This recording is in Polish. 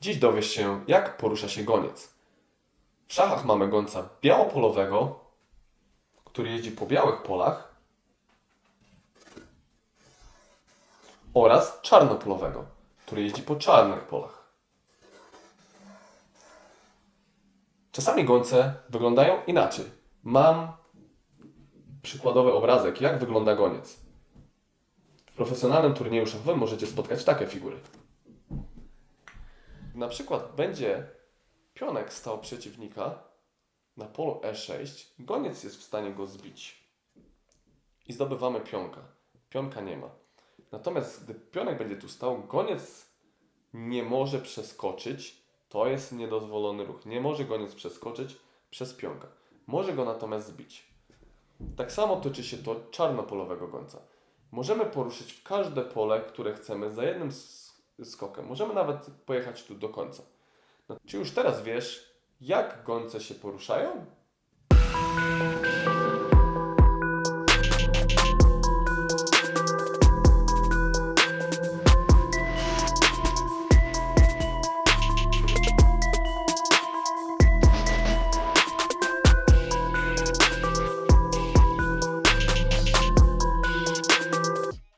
Dziś dowiesz się, jak porusza się goniec. W szachach mamy gońca białopolowego, który jeździ po białych polach oraz czarnopolowego, który jeździ po czarnych polach. Czasami gońce wyglądają inaczej. Mam przykładowy obrazek, jak wygląda goniec. W profesjonalnym turnieju szachowym możecie spotkać takie figury. Na przykład będzie pionek stał przeciwnika na polu E6, goniec jest w stanie go zbić. I zdobywamy pionka. Pionka nie ma. Natomiast gdy pionek będzie tu stał, goniec nie może przeskoczyć. To jest niedozwolony ruch. Nie może goniec przeskoczyć przez pionka. Może go natomiast zbić. Tak samo toczy się to czarnopolowego gońca. Możemy poruszyć w każde pole, które chcemy za jednym s- skokiem. Możemy nawet pojechać tu do końca. No, czy już teraz wiesz, jak gońce się poruszają?